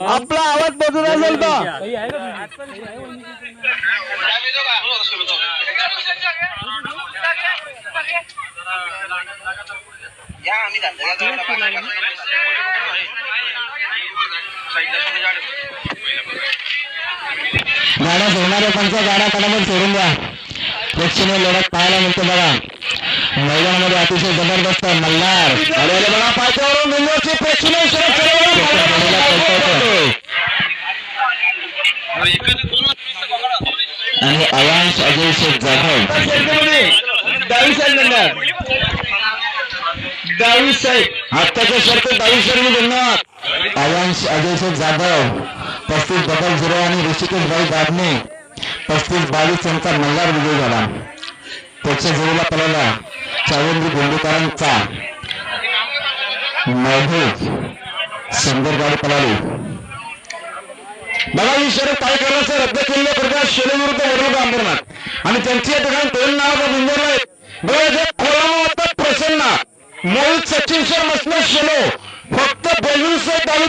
आपला आवाज पोहोचत असेल गाड्या सोडणाऱ्या पंच गाड्या फटाफट सोडून द्या. प्रेक्षणीय लढत पाहायला मिळते बघा. मैदानामध्ये अतिशय जबरदस्त मल्हार. बघा पायथ्यावरून प्रेक्षणीय आणि अयांश अजय शेख जाधव. डावी साईड नंबर डावी साईड आत्ताच्या शर्त दहावी सर्व धन्यवाद अयांश अजय शेख जाधव. पस्तीस डबल झिरो आणि ऋषिकेश भाई दादने पस्तीस बावीस यांचा मल्हार विजय झाला. त्याच्या जोडीला पळाला. चावंदी गोंडेकरांचा. महबूब सुंदर गाडी पळाली. बघा ही शर्यत काय रद्द केलेल्या प्रकाश शेले विरुद्ध वडलोक अंबरनाथ आणि त्यांची या ठिकाणी दोन नावाचा बिंदरला आहे बघा जे खोलामा प्रसन्न. मोहित सचिन सर मसने शेलो. फक्त बोलून तालुका